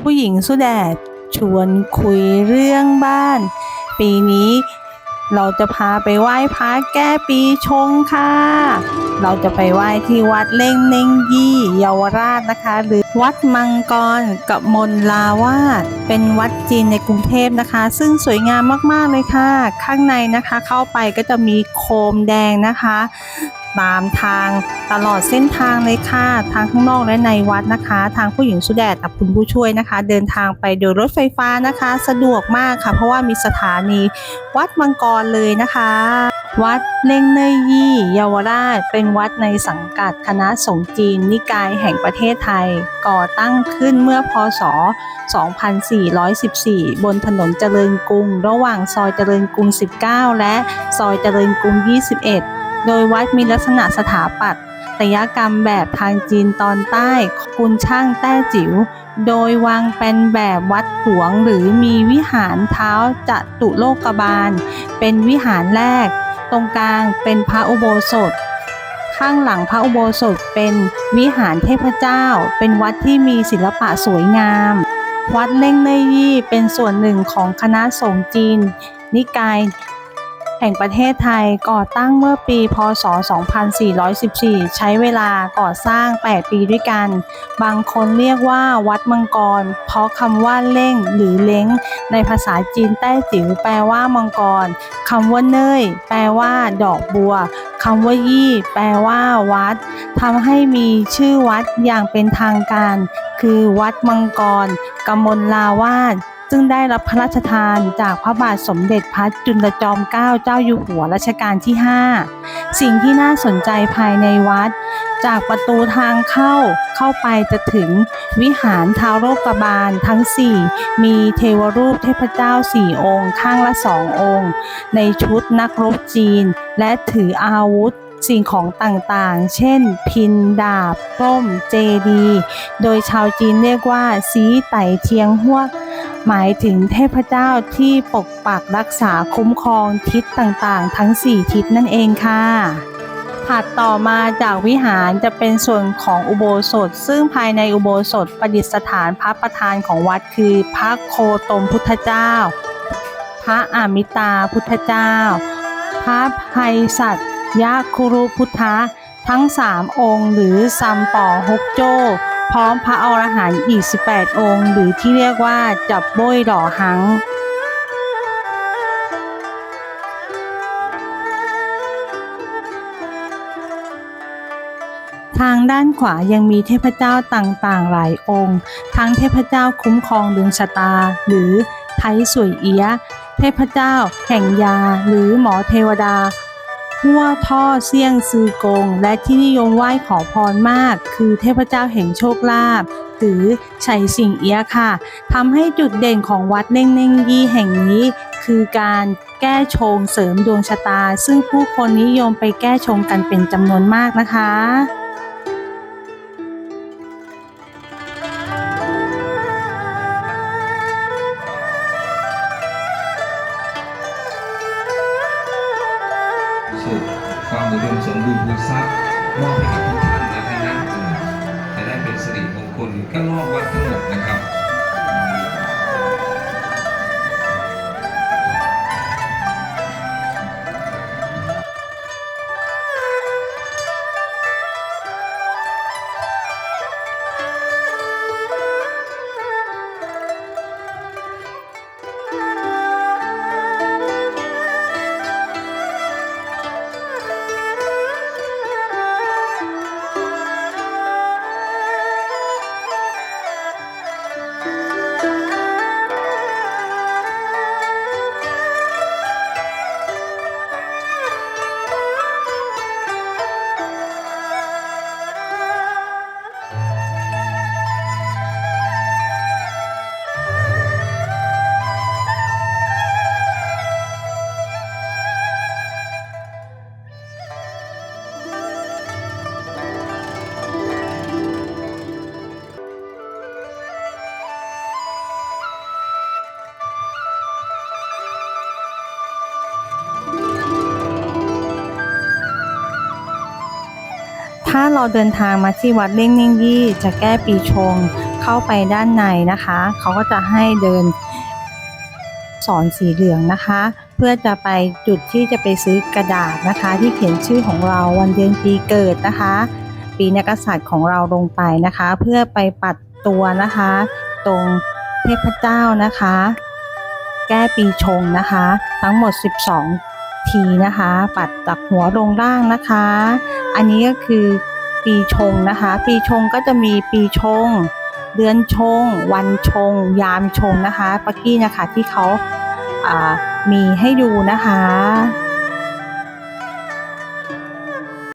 ผู้หญิงสุดแดดชวนคุยเรื่องบ้าน ปีนี้เราจะพาไปไหว้พระแก้ปีชงค่ะ เราจะไปไหว้ที่วัดเล่งเน่งยี่เยาวราชนะคะ หรือวัดมังกรกับมนลาวาดเป็นวัดจีนในกรุงเทพนะคะ ซึ่งสวยงามมากๆเลยค่ะ ข้างในนะคะเข้าไปก็จะมีโคมแดงนะคะ ตามทางตลอดเส้นทางเลยค่ะทางข้างนอกและในวัดนะคะ ทางผู้หญิงสุดแดดกับคุณผู้ช่วยนะคะ เดินทางไปโดยรถไฟฟ้านะคะ สะดวกมากค่ะ เพราะว่ามีสถานีวัดมังกรเลยนะคะ วัดเล่งเนยยี่เยาวราช เป็นวัดในสังกัดคณะสงฆ์จีน นิกายแห่งประเทศไทย ก่อตั้งขึ้นเมื่อพศ 2414 บนถนนเจริญกรุง ระหว่างซอยเจริญกรุง 19 และซอยเจริญกรุง 21 โดยวัดมีลักษณะสถาปัตยกรรมแบบทางจีนตอนใต้คุณช่างแต้จิ๋ว โดยวางเป็นแบบวัดหลวงหรือมีวิหารเท้าจตุโลกบาล เป็นวิหารแรก ตรงกลางเป็นพระอุโบสถ ข้างหลังพระอุโบสถเป็นวิหารเทพเจ้า เป็นวัดที่มีศิลปะสวยงาม วัดเล่งเนยี่เป็นส่วนหนึ่งของคณะสงฆ์จีน นิกาย แห่งประเทศไทยก่อตั้งเมื่อปี พศ 2414 ใช้เวลาก่อสร้าง 8 ปีด้วยกัน บางคนเรียกว่าวัดมังกร เพราะคำว่าเล่งหรือเล้ง ในภาษาจีนแต้จิ๋วแปลว่ามังกรคำว่าเนยแปลว่า ดอกบัวคำว่ายี่แปลว่า วัดทำให้มีชื่อวัดอย่างเป็นทางการ คือวัดมังกรกมลลาวาส ซึ่งได้รับพระราชทานจากพระบาทสมเด็จพระจุลจอมเกล้าเจ้าอยู่หัวรัชกาลที่ 5 สิ่งที่น่าสนใจภายในวัด จากประตูทางเข้าเข้าไปจะถึงวิหารท้าวโลกบาลทั้ง 4 มีเทวรูปเทพเจ้า 4 องค์ ข้างละสององค์ ในชุดนักรบจีน และถืออาวุธสิ่งของต่างๆ เช่น พิน ดาบ ร่ม เจดี โดยชาวจีนเรียกว่า สีไต่เทียงหวก หมายถึงเทพเจ้าที่ปกปักรักษาคุ้มครองทิศต่างๆ ทั้ง 4 ทิศนั่นเองค่ะถัดต่อมาจากวิหารจะเป็นส่วนของอุโบสถ ซึ่งภายในอุโบสถประดิษฐานพระประธานของวัดคือพระโคตมพุทธเจ้า พระอามิตาพุทธเจ้า พระภัยสัตยาคุรุพุทธะทั้ง3องค์หรือซัมป่อฮกโจ พร้อมพระอรหันต์อีก 18 องค์ หรือที่เรียกว่าจับโบยดอหังทางด้านขวายังมีเทพเจ้าต่างๆ หลายองค์ ทั้งเทพเจ้าคุ้มครองดวงชะตา หรือไทยสวยเอียะเทพเจ้าแห่งยา หรือหมอเทวดา หัวท่อเซี่ยงซือกง และที่นิยมไหว้ขอพรมาก คือเทพเจ้าแห่งโชคลาภหรือชัยสิงเอียค่ะทำให้จุดเด่นของวัดเน่งเน่งยี่แห่งนี้ คือการแก้ชงเสริมดวงชะตา ซึ่งผู้คนนิยมไปแก้ชงกันเป็นจำนวนมากนะคะ อุดมสมบูรณ์ภูทรัพย์มอบให้กับทุกท่านนะท่านนะจะได้เป็นสิริมงคลก็รอบวัดทั้งหมดนะครับ ถ้าเราเดินทางมาที่วัดเล่งเน่งยี่จะแก้ปีชงเข้าไปด้านในนะคะ เขาก็จะให้เดินสอนสีเหลืองนะคะ เพื่อจะไปจุดที่จะไปซื้อกระดาษนะคะ ที่เขียนชื่อของเราวันเดือนปีเกิดนะคะ ปีนักกษัตริย์ของเราลงไปนะคะ เพื่อไปปัดตัวนะคะ ตรงเทพเจ้านะคะ แก้ปีชงนะคะ ทั้งหมด 12 ทีนะคะ ปัดจากหัวลงล่างนะคะ อันนี้ก็คือปีชงนะคะ ปีชงก็จะมีปีชง เดือนชง วันชง ยามชงนะคะปักกี้นะคะที่เขาามีให้ดูนะคะ